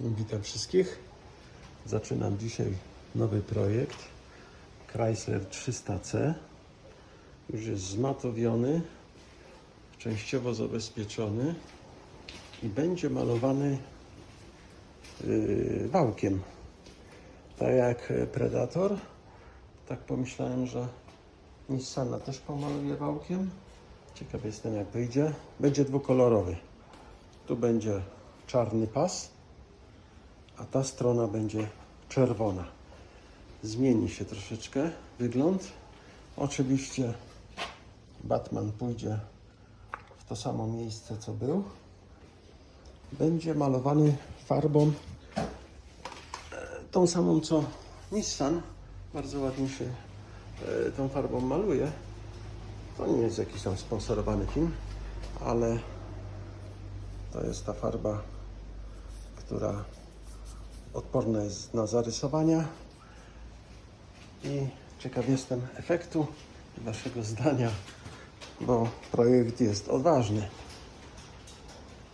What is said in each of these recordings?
Witam wszystkich. Zaczynam dzisiaj nowy projekt Chrysler 300C. Już jest zmatowiony, częściowo zabezpieczony i będzie malowany yy, wałkiem. Tak jak Predator, tak pomyślałem, że Nissana też pomaluję wałkiem. Ciekaw jestem jak wyjdzie. Będzie dwukolorowy. Tu będzie czarny pas, a ta strona będzie czerwona. Zmieni się troszeczkę wygląd. Oczywiście Batman pójdzie w to samo miejsce, co był. Będzie malowany farbą e, tą samą, co Nissan. Bardzo ładnie się e, tą farbą maluje. To nie jest jakiś tam sponsorowany film, ale to jest ta farba, która odporna jest na zarysowania. I ciekaw jestem efektu i Waszego zdania, bo projekt jest odważny,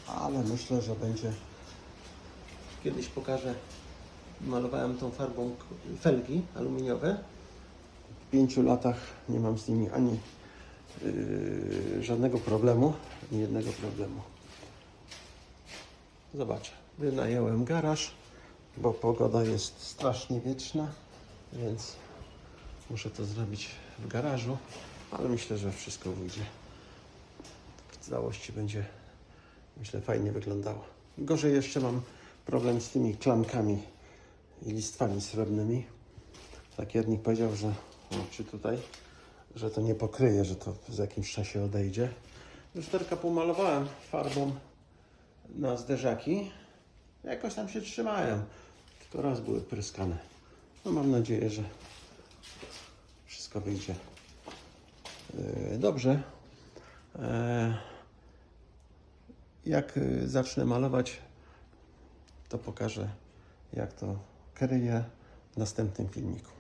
ale myślę, że będzie kiedyś pokażę. Malowałem tą farbą felgi aluminiowe. W pięciu latach nie mam z nimi ani yy, żadnego problemu, ani jednego problemu. Zobaczę. Wynająłem garaż, bo pogoda jest strasznie wieczna, więc muszę to zrobić w garażu, ale myślę, że wszystko wyjdzie. W całości będzie, myślę, fajnie wyglądało. Gorzej jeszcze mam problem z tymi klamkami i listwami srebrnymi. Lakiernik powiedział, że o, czy tutaj, że to nie pokryje, że to w jakimś czasie odejdzie. Lusterka pomalowałem farbą na zderzaki. Jakoś tam się trzymają. Tylko raz były pryskane. No mam nadzieję, że wszystko wyjdzie yy, dobrze. E, Jak yy, zacznę malować, to pokażę jak to kryje w następnym filmiku.